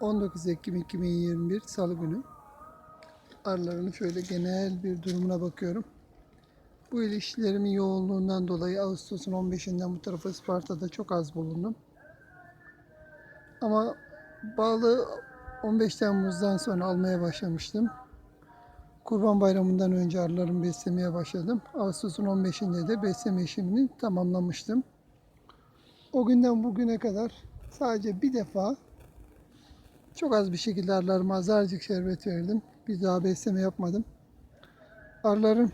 19 Ekim 2021 Salı günü. Arıların şöyle genel bir durumuna bakıyorum. Bu ilişkilerimin yoğunluğundan dolayı Ağustos'un 15'inden bu tarafa Isparta'da çok az bulundum. Ama bağlı 15 Temmuz'dan sonra almaya başlamıştım. Kurban Bayramı'ndan önce arılarımı beslemeye başladım. Ağustos'un 15'inde de besleme işlemini tamamlamıştım. O günden bugüne kadar sadece bir defa çok az bir şekilde arılarıma azarcık şerbet verdim. Bir daha besleme yapmadım. Arıların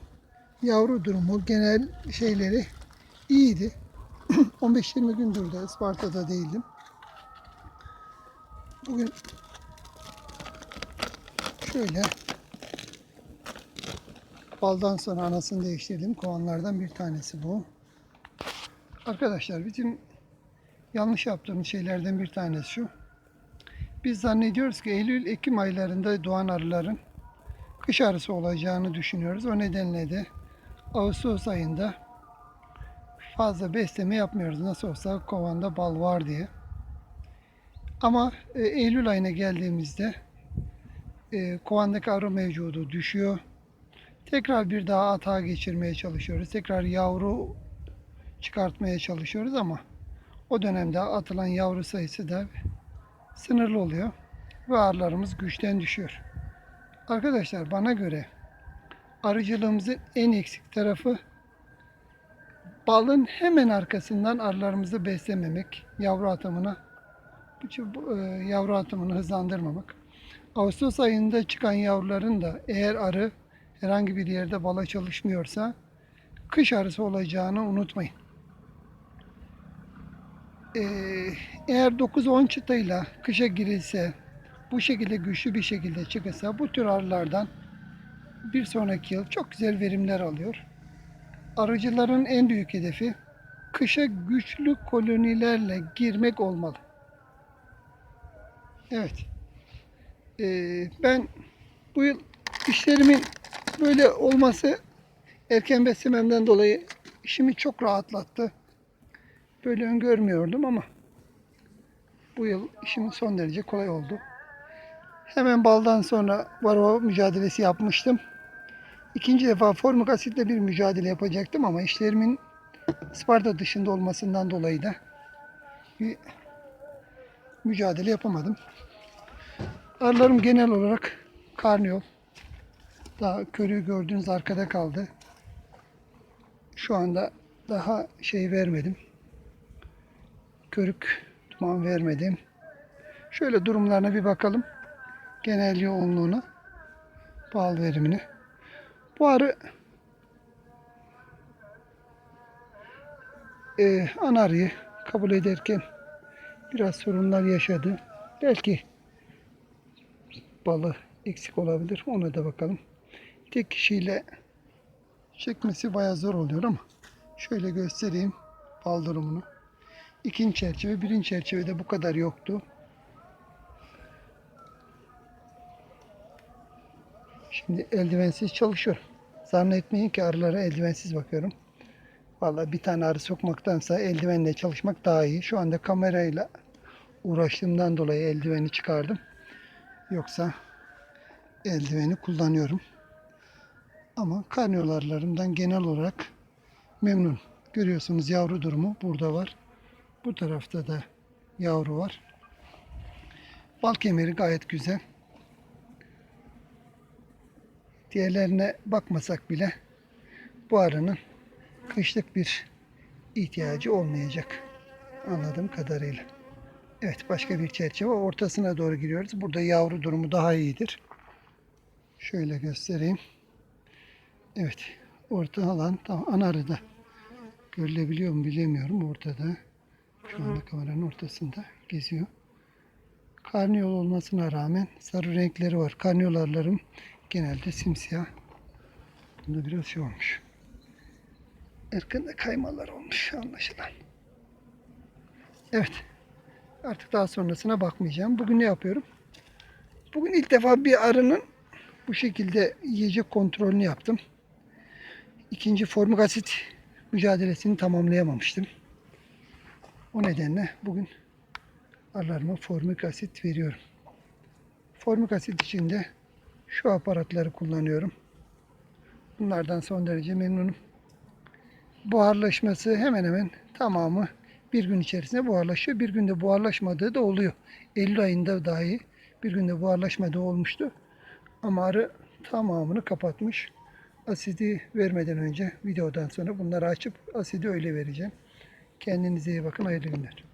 yavru durumu, genel şeyleri iyiydi. 15-20 gündür de Isparta'da değildim. Bugün şöyle baldan sonra anasını değiştirdim. Kovanlardan bir tanesi bu. Arkadaşlar bizim yanlış yaptığımız şeylerden bir tanesi şu. Biz zannediyoruz ki Eylül-Ekim aylarında doğan arıların kış arısı olacağını düşünüyoruz. O nedenle de Ağustos ayında fazla besleme yapmıyoruz. Nasıl olsa kovanda bal var diye. Ama e, Eylül ayına geldiğimizde e, kovandaki arı mevcudu düşüyor. Tekrar bir daha atağa geçirmeye çalışıyoruz. Tekrar yavru çıkartmaya çalışıyoruz ama o dönemde atılan yavru sayısı da sınırlı oluyor ve arılarımız güçten düşüyor. Arkadaşlar bana göre arıcılığımızın en eksik tarafı balın hemen arkasından arılarımızı beslememek, yavru atımına e, yavru atımını hızlandırmamak. Ağustos ayında çıkan yavruların da eğer arı herhangi bir yerde bala çalışmıyorsa kış arısı olacağını unutmayın. Ee, eğer 9-10 çıtayla kışa girilse, bu şekilde güçlü bir şekilde çıkırsa bu tür arılardan bir sonraki yıl çok güzel verimler alıyor. Arıcıların en büyük hedefi kışa güçlü kolonilerle girmek olmalı. Evet. Ee, ben bu yıl işlerimin böyle olması erken beslememden dolayı işimi çok rahatlattı. Böyle öngörmüyordum ama bu yıl işim son derece kolay oldu. Hemen baldan sonra varroa mücadelesi yapmıştım. İkinci defa formik asitle bir mücadele yapacaktım ama işlerimin Sparta dışında olmasından dolayı da bir mücadele yapamadım. Arılarım genel olarak karniyol. Daha körüğü gördüğünüz arkada kaldı. Şu anda daha şey vermedim. Körük duman vermedim. Şöyle durumlarına bir bakalım. Genel yoğunluğuna, bal verimine. Bu arı e, anarıyı kabul ederken biraz sorunlar yaşadı. Belki balı eksik olabilir. Ona da bakalım. Tek kişiyle çekmesi bayağı zor oluyor ama şöyle göstereyim bal durumunu. İkinci çerçeve, birinci çerçevede bu kadar yoktu. Şimdi eldivensiz çalışıyor. Zannetmeyin ki arılara eldivensiz bakıyorum. Vallahi bir tane arı sokmaktansa eldivenle çalışmak daha iyi. Şu anda kamerayla uğraştığımdan dolayı eldiveni çıkardım. Yoksa eldiveni kullanıyorum. Ama karniyolarlarımdan genel olarak memnun. Görüyorsunuz yavru durumu burada var. Bu tarafta da yavru var. Bal kemeri gayet güzel. Diğerlerine bakmasak bile bu arının kışlık bir ihtiyacı olmayacak. Anladığım kadarıyla. Evet başka bir çerçeve ortasına doğru giriyoruz. Burada yavru durumu daha iyidir. Şöyle göstereyim. Evet orta alan tam anarıda. Görülebiliyor mu bilemiyorum ortada. Şu anda kameranın ortasında geziyor. Karniyol olmasına rağmen sarı renkleri var. Karniyolarlarım genelde simsiyah. Bunda biraz şey olmuş. Erkende kaymalar olmuş anlaşılan. Evet. Artık daha sonrasına bakmayacağım. Bugün ne yapıyorum? Bugün ilk defa bir arının bu şekilde yiyecek kontrolünü yaptım. İkinci formik asit mücadelesini tamamlayamamıştım. O nedenle bugün arılarıma formik asit veriyorum. Formik asit içinde şu aparatları kullanıyorum. Bunlardan son derece memnunum. Buharlaşması hemen hemen tamamı bir gün içerisinde buharlaşıyor. Bir günde buharlaşmadığı da oluyor. Eylül ayında dahi bir günde buharlaşmadığı olmuştu. Ama arı tamamını kapatmış. Asidi vermeden önce videodan sonra bunları açıp asidi öyle vereceğim. Kendinize iyi bakın. Hayırlı günler.